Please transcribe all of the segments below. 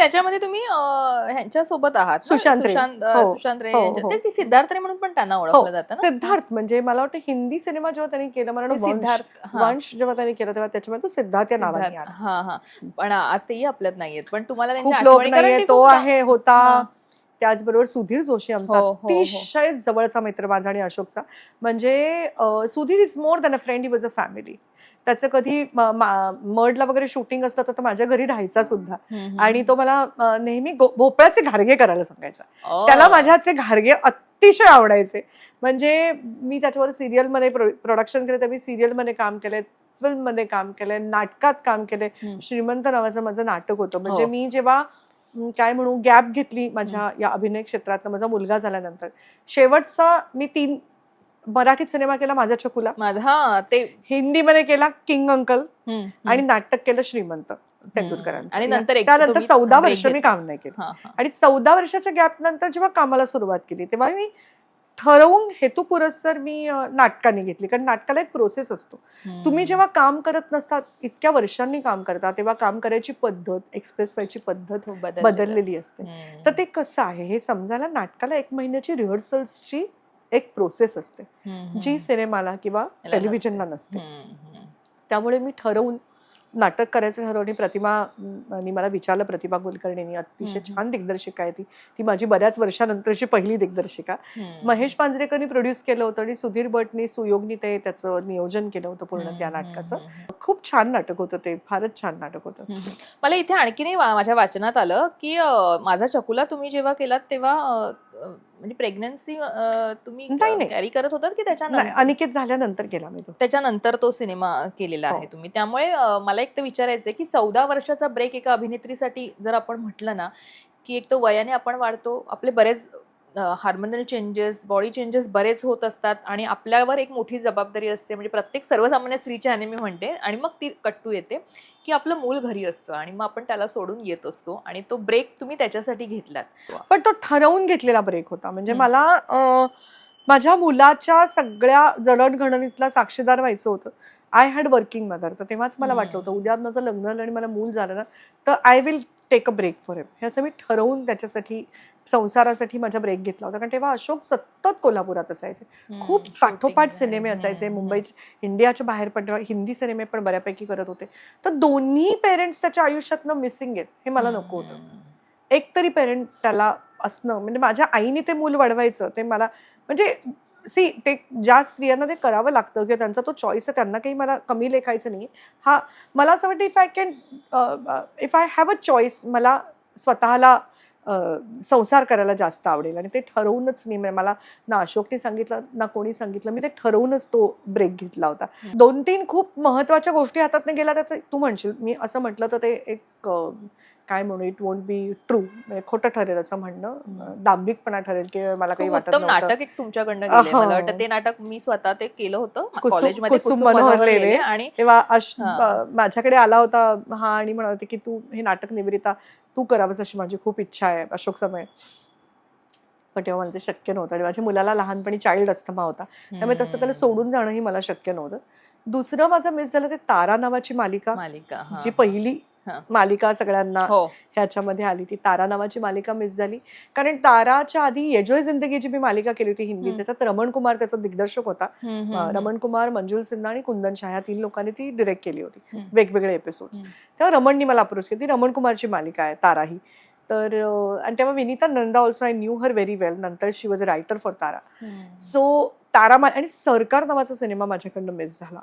त्याच्यामध्ये तुम्ही ह्यांच्या सोबत आहात? सुशांत. सुशांत हो. रे हो, यांच्या- हो. ते- ते सिद्धार्थ रे म्हणून पण त्यांना हो ओळखलं जातं ना सिद्धार्थ म्हणजे मला वाटतं हिंदी सिनेमा जेव्हा त्यांनी केला मला ते वाटतं वंश सिद्धार्थ हा. वंश जेव्हा त्यांनी केला तेव्हा त्याच्यामध्ये तो सिद्धार्थ या नावाने. आला हा हा पण आज तेही आपल्यात नाहीयेत पण तुम्हाला खूप त्यांच्या लोक आठवणी कारण नाहीये ते तो खूप- आहे होता हा. त्याचबरोबर सुधीर जोशी आमचा हो, हो, हो. अतिशय जवळचा मित्र माझा आणि अशोकचा म्हणजे Sudhir is more than a friend he was a family त्याचं कधी मर्डला वगैरे शूटिंग असतं तर तो माझ्या घरी राहायचा सुद्धा. आणि तो मला नेहमी भोपळ्याचे घारगे करायला सांगायचा. त्याला माझ्या हातचे घारगे अतिशय आवडायचे म्हणजे मी त्याच्यावर सिरियलमध्ये प्रोडक्शन केलं तर मी सिरियलमध्ये काम केलंय फिल्ममध्ये काम केलंय नाटकात काम केलंय. श्रीमंत नावाचं माझं नाटक होतं म्हणजे. मी जेव्हा काय म्हणू गॅप घेतली माझ्या या अभिनय क्षेत्रात माझा मुलगा झाल्यानंतर शेवटचा मी तीन मराठीत सिनेमा केला माझ्या चकुला माझा ते हिंदीमध्ये केला किंग अंकल. आणि नाटक केलं श्रीमंत तेंडुलकरांचं आणि नंतर त्यानंतर चौदा वर्ष मी. काम नाही केलं. आणि चौदा वर्षाच्या गॅप नंतर जेव्हा कामाला सुरुवात केली तेव्हा मी ठरवून हेतू पुरस्सर मी नाटकाने घेतली कारण नाटकाला एक प्रोसेस असतो. तुम्ही जेव्हा काम करत नसतात इतक्या वर्षांनी काम करता तेव्हा काम करायची पद्धत एक्सप्रेस व्हायची पद्धत तो बदललेला असतो. तर ते कसं आहे हे समजायला नाटकाला एक महिन्याची रिहर्सल्सची एक प्रोसेस असते जी. सिनेमाला किंवा टेलिव्हिजनला नसते. त्यामुळे मी ठरवून नाटक करायचं ठरवणे प्रतिमा आणि मला विचारलं प्रतिभा कुलकर्णींनी अतिशय. छान दिग्दर्शिका आहे ती ती माझी बऱ्याच वर्षानंतरची पहिली दिग्दर्शिका. महेश पांजरेकरनी प्रोड्यूस केलं होतं आणि सुधीर भटनी सुयोगनी ते त्याचं नियोजन केलं होतं पूर्ण त्या नाटकाचं. खूप छान नाटक होतं ते फारच छान नाटक होतं. मला इथे आणखीनही माझ्या वाचनात आलं की माझा चकुला तुम्ही जेव्हा केलात तेव्हा म्हणजे प्रेग्नन्सी तुम्ही. कॅरी करत होतात की त्याच्यानंतर अनिकेत झाल्यानंतर केला मी तो त्याच्यानंतर तो सिनेमा केलेला आहे हो. तुम्ही त्यामुळे मला एक तर विचारायचंय की चौदा वर्षाचा ब्रेक एका अभिनेत्रीसाठी जर आपण म्हटलं ना की एक तर वयाने आपण वाढतो आपले बरेच हार्मोनल चेंजेस बॉडी चेंजेस बरेच होत असतात आणि आपल्यावर एक मोठी जबाबदारी असते. म्हणजे प्रत्येक सर्वसामान्य स्त्रीच्या ह्याने मी म्हणते आणि मग ती कट्टू येते की आपलं मूल घरी असतं आणि मग आपण त्याला सोडून येत असतो आणि तो ब्रेक तुम्ही त्याच्यासाठी घेतलात. पण तो ठरवून घेतलेला ब्रेक होता. म्हणजे. मला माझ्या मुलाच्या सगळ्या जडणघडणीतला साक्षीदार व्हायचं होतं. आय हॅड वर्किंग मदर तर तेव्हाच मला वाटलं होतं उद्या माझं लग्न झालं आणि मला मूल झालं ना तर I will take a break for him हे असं मी ठरवून त्याच्यासाठी संसारासाठी माझा ब्रेक घेतला होता. कारण तेव्हा अशोक सतत कोल्हापुरात असायचे. खूप पाठोपाठ सिनेमे असायचे. मुंबई इंडियाच्या बाहेर पण हिंदी सिनेमे पण बऱ्यापैकी करत होते. तर दोन्ही पेरेंट्स त्याच्या आयुष्यातनं मिसिंग आहेत हे मला नको होतं. हम्म. एक तरी पेरेंट त्याला असणं म्हणजे माझ्या आईने ते मूल वाढवायचं ते मला म्हणजे सी ते ज्या स्त्रियांना ते करावं लागतं किंवा त्यांचा तो चॉईस आहे त्यांना काही मला कमी लेखायचं नाही. हा मला असं वाटतं if I can if I have a choice मला स्वतःला संसार करायला जास्त आवडेल. आणि ते ठरवूनच मी म्हणजे मला ना अशोकने सांगितलं ना कोणी सांगितलं मी ते ठरवूनच तो ब्रेक घेतला होता. दोन तीन खूप महत्त्वाच्या गोष्टी हातात गेल्या त्याचं तू म्हणशील. मी असं म्हटलं तर ते एक काय म्हणू इट वोंट बी ट्रू खोटं ठरेल असं म्हणणं. दांभिकपणा ठरेल की मला काही वाटत नाटक एक तुमच्याकडनं ते नाटक मी स्वतः ते केलं होतं. कॉलेजमध्ये आणि तेव्हा माझ्याकडे आला होता हा आणि म्हणत होते की तू हे नाटक निवृत्ता. तू करावंस अशी माझी खूप इच्छा आहे अशोक समय पण तेव्हा मला ते शक्य नव्हतं आणि माझ्या मुलाला लहानपणी चाइल्ड अस्थमा होता त्यामुळे तसं त्याला. सोडून जाणंही मला शक्य नव्हतं दुसरं माझं मिस झालं ते तारा नावाची मालिका मालिका जी. पहिली. मालिका सगळ्यांना हो. ह्याच्यामध्ये आली. ती तारा नावाची मालिका मिस झाली. कारण ताराच्या आधी येजोय जिंदगी जी मी मालिका केली होती हिंदी. त्याच्यात रमण कुमार त्याचा दिग्दर्शक होता. रमण कुमार मंजुल सिन्हा आणि कुंदन शाह या तीन लोकांनी ती डिरेक्ट केली होती. वेगवेगळे एपिसोड. तेव्हा रमणनी मला अप्रोच केली. ती रमण कुमारची मालिका आहे तारा ही. तर आणि तेव्हा Vinita Nanda also I knew her very well नंतर she was a writer for Tara. So Tara मा- आणि सरकार नावाचा सिनेमा माझ्याकडनं मिस झाला.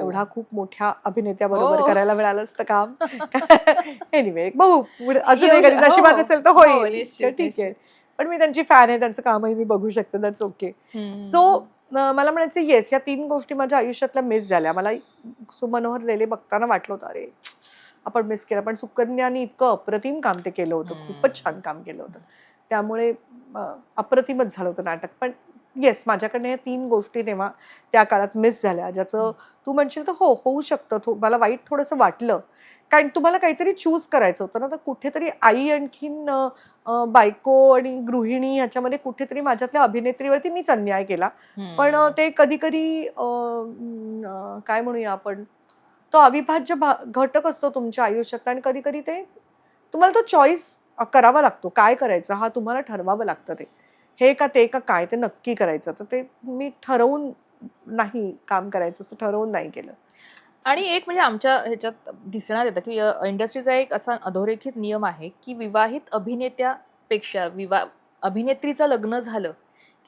एवढा खूप मोठ्या अभिनेत्याबरोबर हो. करायला मिळालं असतं काम. एनिवे बघू. अजून नशिबात हो. असेल तर हो, होईल तर ठीक आहे. पण मी त्यांची फॅन आहे त्यांचं कामही मी बघू शकते. That's okay. सो मला म्हणायचं येस या तीन गोष्टी माझ्या आयुष्यातल्या मिस झाल्या. मला सुमनोहर लेले बघताना वाटलं होतं अरे आपण मिस केलं. पण सुकन्याने इतकं अप्रतिम काम ते केलं होतं. खूपच छान काम केलं होतं. त्यामुळे अप्रतिमच झालं होतं नाटक. पण येस माझ्याकडनं तीन गोष्टी तेव्हा त्या काळात मिस झाल्या ज्याचं तू म्हणशील तर हो होऊ शकतं. थो- मला वाईट थोडंसं वाटलं. कारण तुम्हाला काहीतरी चूज करायचं होतं ना तर कुठेतरी आई आणखीन बायको आणि गृहिणी ह्याच्यामध्ये कुठेतरी माझ्यातल्या अभिनेत्रीवरती मीच अन्याय केला. पण ते कधी कधी काय म्हणूया आपण तो अविभाज्य घटक असतो तुमच्या आयुष्यात आणि कधी कधी ते तुम्हाला तो चॉईस करावा लागतो. काय करायचं? हा तुम्हाला ठरवावं लागतं ते. हे का ते का काय ते नक्की करायचं. तर ते मी ठरवून नाही काम करायचं असं ठरवून नाही केलं. आणि एक म्हणजे आमच्या ह्याच्यात दिसण्यात येतं की इंडस्ट्रीचा एक असा अधोरेखित नियम आहे की विवाहित अभिनेत्यापेक्षा विवा अभिनेत्रीचं लग्न झालं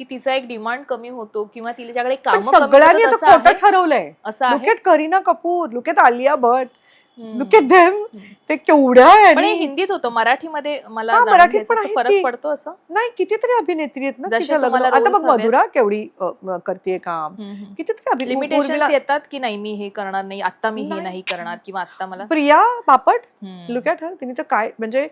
की तिचा एक डिमांड कमी होतो किंवा तिच्याकडे काम सगळ्यांनी ठरवलंय. असं Kareena Kapoor look at Alia Bhatt. Look at them ते केवढ्या पण हे हिंदीत होतं मराठीमध्ये मला हा, जाणून मराठीत घ्यायचं पण असं आहे फरक पडतो असं नाही कितीतरी अभिनेत्री आहेत ना तिच्या लग्न तुम्हाला आता roles बघ हवेत. मधुरा केवढी अ, अ, करतेय काम कितीतरी अभिनेत्री लिमिटेशन उर्मिला- येतात की नाही मी हे करणार नाही आता मी हे नाही. नाही करणार किंवा आता मला प्रिया बापट हम्म. लुक ॲट हर तिने तर काय म्हणजे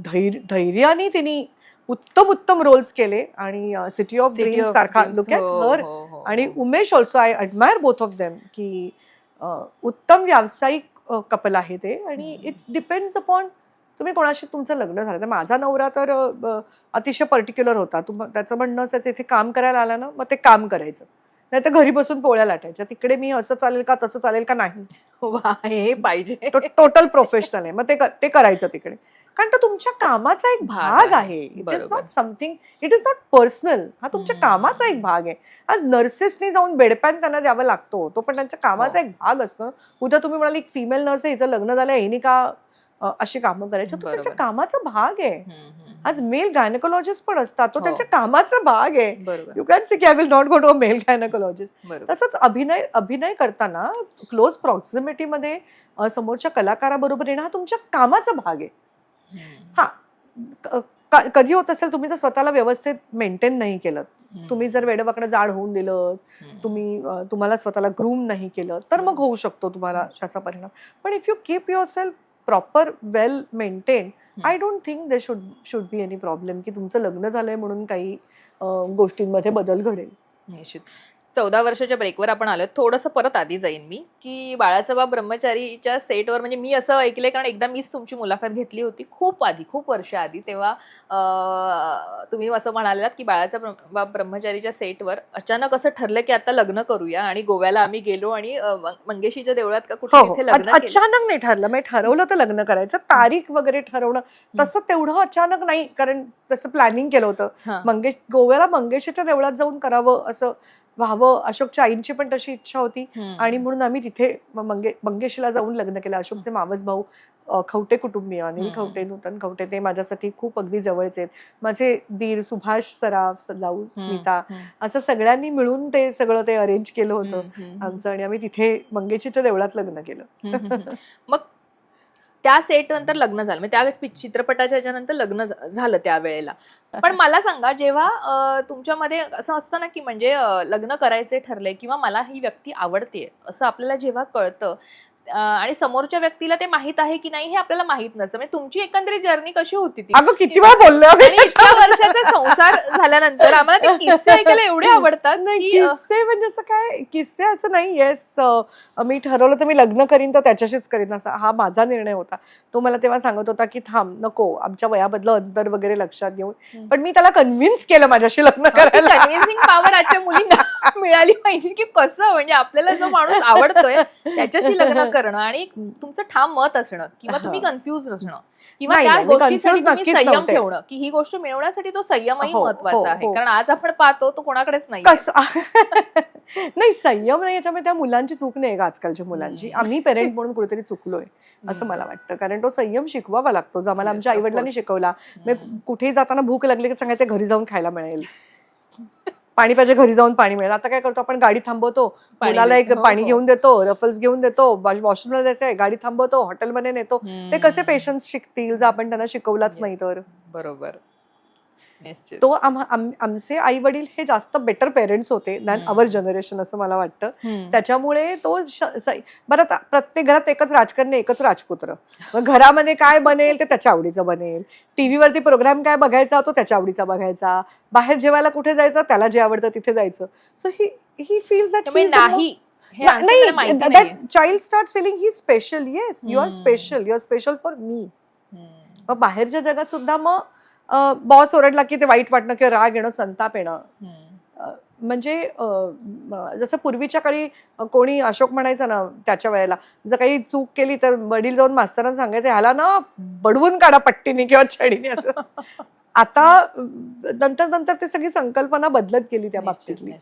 धैर्य धैर्याने तिने उत्तम उत्तम रोल्स केले आणि सिटी ऑफ City of सारखा Dreams. लुक ॲट हो, हर हो, हो, आणि हो. Umesh also I admire both of them की अ, उत्तम व्यावसायिक कपल आहे ते आणि. इट्स डिपेंड्स अपॉन तुम्ही कोणाशी तुमचं लग्न झालं. तर माझा नवरा तर अतिशय पर्टिक्युलर होता. तुम त्याचं म्हणणं असायचं इथे काम करायला आला ना मग ते काम करायचं. नाही तर घरी बसून पोळ्या लाटायच्या. तिकडे मी असं चालेल का तसं चालेल का नाही. वा, हे पाहिजे. तो टोटल प्रोफेशनल आहे. मग ते क- ते करायचं तिकडे. कारण तो तुमच्या कामाचा एक भाग भाग आहे. इट इज बरोबर. Not something it is not personal हा तुमच्या हम्म. कामाचा एक भाग आहे. आज नर्सेसनी जाऊन बेडपॅन त्यांना द्यावा लागतो. तो पण त्यांच्या कामाचा हो. एक भाग असतो. उद्या तुम्ही म्हणाली एक फिमेल नर्स आहे हिचं लग्न झालं हिने का अ, अशी कामं करायची? तो त्यांच्या बरोबर. कामाचा भाग आहे. हम्म, हम्म, आज मेल गायनेकोलॉजिस्ट पण असतात. तो हो. त्यांच्या कामाचा भाग आहे. यू कॅन सी की I will not go to a male gynaecologist तसंच अभिनय अभिनय करताना क्लोज प्रॉक्सिमिटीमध्ये समोरच्या कलाकाराबरोबर येणं हा तुमच्या कामाचा भाग आहे. हा. कधी होत असेल तुम्ही जर स्वतःला व्यवस्थित मेंटेन नाही केलं तुम्ही जर वेडवाकडे जाड होऊन दिलं. तुम्ही तुम्हाला स्वतःला ग्रूम नाही केलं तर मग होऊ शकतो तुम्हाला त्याचा परिणाम. पण if you keep yourself proper well maintain I don't think they should should be any problem की तुमचं लग्न झालंय म्हणून काही गोष्टींमध्ये बदल घडेल. निश्चित. चौदा वर्षाच्या ब्रेकवर आपण आलो थोडंसं परत आधी जाईन मी की बाळाचा बाप ब्रह्मचारीच्या सेटवर म्हणजे मी असं ऐकलंय कारण एकदा मीच तुमची मुलाखत घेतली होती खूप आधी खूप वर्ष आधी तेव्हा तुम्ही असं म्हणालात की बाळाचा बाप ब्रह्मचारीच्या सेटवर अचानक असं ठरलं की आता लग्न करूया आणि गोव्याला आम्ही गेलो आणि मंगेशीच्या देवळात का कुठे हो हो. तिथे लग्न अ- केलं. अचानक नाही ठरलं. मी ठरवलं तर लग्न करायचं तारीख वगैरे ठरवणं तसं तेवढं अचानक नाही कारण तसं प्लॅनिंग केलं होतं. हां. मंगेश गोव्याला मंगेशीच्या देवळात जाऊन करावं असं व्हावं अशोकच्या आईंची पण तशी इच्छा होती. आणि म्हणून आम्ही तिथे मंगे मंगेशीला जाऊन लग्न केलं अशोकचे मावस भाऊ खवटे कुटुंबीय अनिल. खवटे नूतन खवटे ते माझ्यासाठी खूप अगदी जवळचे आहेत माझे दीर सुभाष सराफ जाऊ स्मिता असं सगळ्यांनी मिळून ते सगळं ते अरेंज केलं होतं. आमचं आणि आम्ही तिथे मंगेशीच्या देवळात लग्न केलं. मग त्या सेट नंतर लग्न झालं. म्हणजे त्या पि- चित्रपटाच्या ह्याच्यानंतर लग्न झ- झालं त्या वेळेला पण मला सांगा जेव्हा अं, तुमच्यामध्ये असं असतं ना की म्हणजे अं, लग्न करायचे ठरले किंवा मला ही व्यक्ती आवडते असं आपल्याला जेव्हा कळतं अं, आणि समोरच्या व्यक्तीला ते माहीत आहे की नाही हे आपल्याला माहीत नसतं. म्हणजे तुमची एकंदरीत जर्नी कशी होती ती? अगं किती वेळा बोललो आम्ही आणि इतक्या वर्षाचा संसार झाल्यानंतर आम्हाला ते किस्से ऐकायला एवढे आवडतात नाही की अं, किस्से म्हणजे असं काय किस्से असं नाही येस मी ठरवलं तर मी लग्न करीन तर त्याच्याशीच करीन. असा हा माझा निर्णय होता. तो मला तेव्हा सांगत होता की थांब नको आमच्या वयाबद्दल अंतर वगैरे लक्षात घेऊन. हम्म. पण मी त्याला कन्व्हिन्स केलं माझ्याशी लग्न करायला. कन्व्हिन्सिंग पॉवर आजच्या मुलींना. मिळाली पाहिजे की कसं? म्हणजे आपल्याला जो माणूस आवडतोय त्याच्याशी लग्न करणं आणि तुमचं ठाम मत असणं किंवा तुम्ही हा. कन्फ्युज असणं किंवा त्या गोष्टीसाठी तुम्ही संयम. ठेवणं. की ही गोष्ट मिळवण्यासाठी तो संयमही हो, हो, महत्त्वाचा आहे. हो. कारण आज आपण पाहतो तो कोणाकडेच नाही नाही संयम नाही याच्यामध्ये त्या मुलांची चूक नाही का आजकालच्या मुलांची. आम्ही पेरेंट म्हणून कुठेतरी चुकलोय असं मला वाटतं. कारण तो संयम शिकवावा लागतो. जो आम्हाला आमच्या of आई वडिलांनी course. शिकवला. कुठेही जाताना भूक लागली की सांगायचं घरी जाऊन खायला मिळेल. पाणी पाहिजे घरी जाऊन पाणी मिळेल आता काय करतो आपण गाडी थांबवतो मुलाला एक. हो, पाणी हो. घेऊन देतो रफल्स घेऊन देतो वॉशरूमला जायचंय गाडी थांबवतो हॉटेलमध्ये नेतो ते कसे पेशन्स शिकतील जर आपण त्यांना शिकवलाच नाही. तर बरोबर तो आम- आमचे आई वडील हे जास्त बेटर पेरेंट्स होते दॅन. अवर जनरेशन असं मला वाटतं. त्याच्यामुळे तो बरं प्रत्येक घरात एकच राजकारणी एकच राजपुत्र. मग घरामध्ये काय बनेल ते त्याच्या आवडीचं बनेल. टीव्हीवरती प्रोग्राम काय बघायचा तो त्याच्या आवडीचा बघायचा. बाहेर जेवायला कुठे जायचं? त्याला जे आवडतं तिथे जायचं. सो ही ही फील्स त्यामुळे नाही. नाही. Child start feeling he special yes you are. Special you are special for me. मग बाहेरच्या जगात सुद्धा मग बॉस ओरडला की ते वाईट वाटणं किंवा राग येणं संताप येणं. म्हणजे जसं पूर्वीच्या काळी कोणी अशोक म्हणायचा ना त्याच्या वेळेला जर काही चूक केली तर वडील जाऊन मास्तरांना सांगायचे ह्याला ना बडवून काढा पट्टीने किंवा छडीने असं. आता नंतर नंतर ती सगळी संकल्पना बदलत गेली त्या बाबतीतली.